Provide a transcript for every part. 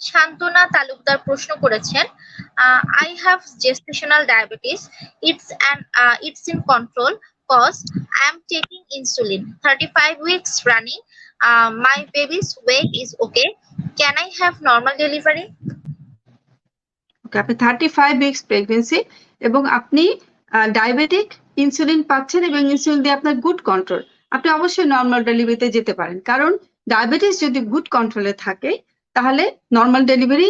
শান্তনা তালুকদার প্রশ্ন করেছেন I have gestational diabetes it's an uh, it's in control cause. I taking insulin insulin. 35 weeks running my baby's weight is okay. Can I have normal delivery? Okay আপনি thirty five weeks pregnancy এবং আপনি diabetic insulin পাচ্ছেন এবং insulin দিয়ে আপনার good control আপনি অবশ্যই normal ডেলিভারিতে যেতে পারেন। কারণ ডায়াবেটিস যদি গুড কন্ট্রোলে থাকে তাহলে নর্মাল ডেলিভারি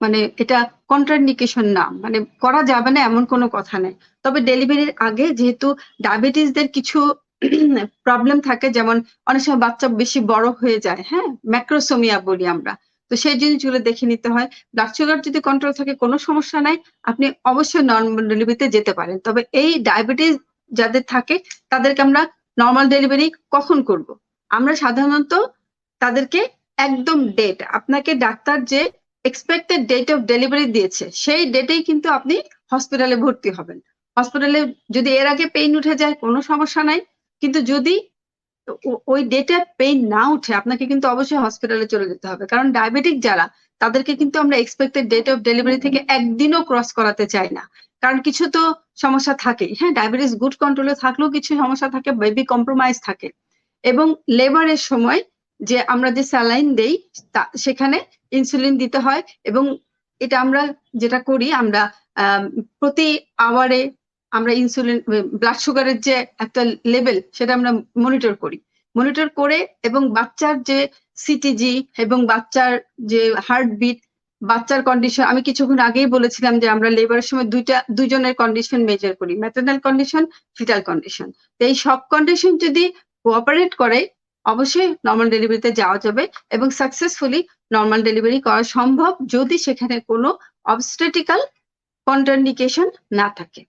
মানে এটা কন্ট্রান্ডিকেশন না। মানে করা যাবে না এমন কোনো কথা নেই। তবে ডেলিভারির আগে যেহেতু ডায়াবেটিসদের কিছু প্রবলেম থাকে, যেমন অনেক সময় বাচ্চা বেশি বড় হয়ে যায় হ্যাঁ? ম্যাক্রোসোমিয়া বলি আমরা। তো সেই জিনিসগুলো দেখে নিতে হয়। ব্লাড সুগার যদি কন্ট্রোল থাকে, কোনো সমস্যা নাই। আপনি অবশ্যই নর্মাল ডেলিভারিতে যেতে পারেন। তবে এই ডায়াবেটিস যাদের থাকে, তাদেরকে আমরা নর্মাল ডেলিভারি কখন করব? আমরা সাধারণত তাদেরকে একদম ডেট আপনাকে ডাক্তার যে এক্সপেক্টেড ডেট অফ ডেলিভারি দিয়েছে, সেই ডেটেই কিন্তু আপনি হসপিটালে ভর্তি হবেন। হসপিটালে যদি এর আগে পেইন উঠে যায়, কোনো সমস্যা নাই। কিন্তু যদি ওই ডেটে পেইন না উঠে, আপনাকে কিন্তু অবশ্যই হসপিটালে চলে যেতে হবে। কারণ ডায়াবেটিক যারা, তাদেরকে কিন্তু আমরা এক্সপেক্টেড ডেট অফ ডেলিভারি থেকে একদিনও ক্রস করাতে চাই না। কারণ কিছু তো সমস্যা থাকেই হ্যাঁ ডায়াবেটিস গুড কন্ট্রোলে থাকলেও কিছু সমস্যা থাকে বেবি কম্প্রোমাইজ থাকে। এবং লেবারের সময় যে আমরা যে স্যালাইন দেই তা সেখানে ইনসুলিন দিতে হয় এবং এটা আমরা যেটা করি আমরা আম, প্রতি আওয়ারে আমরা ইনসুলিন ব্লাড সুগারের যে একটা লেভেল সেটা আমরা মনিটর করি। মনিটর করে এবং বাচ্চার যে সিটিজি এবং বাচ্চার যে হার্টবিট বাচ্চার কন্ডিশন আমি কিছুক্ষণ আগেই বলেছিলাম যে আমরা লেবারের সময় দুইটা দুইজনের কন্ডিশন মেজার করি ম্যাটার্নাল কন্ডিশন ফিটাল কন্ডিশন এই সব কন্ডিশন যদি কোঅপারেট করে অবশ্যই নর্মাল ডেলিভারিতে যাওয়া যাবে এবং সাকসেসফুলি নর্মাল ডেলিভারি করা সম্ভব যদি সেখানে কোনো অবস্টেটিক্যাল কন্ট্রান্ডিকেশন না থাকে।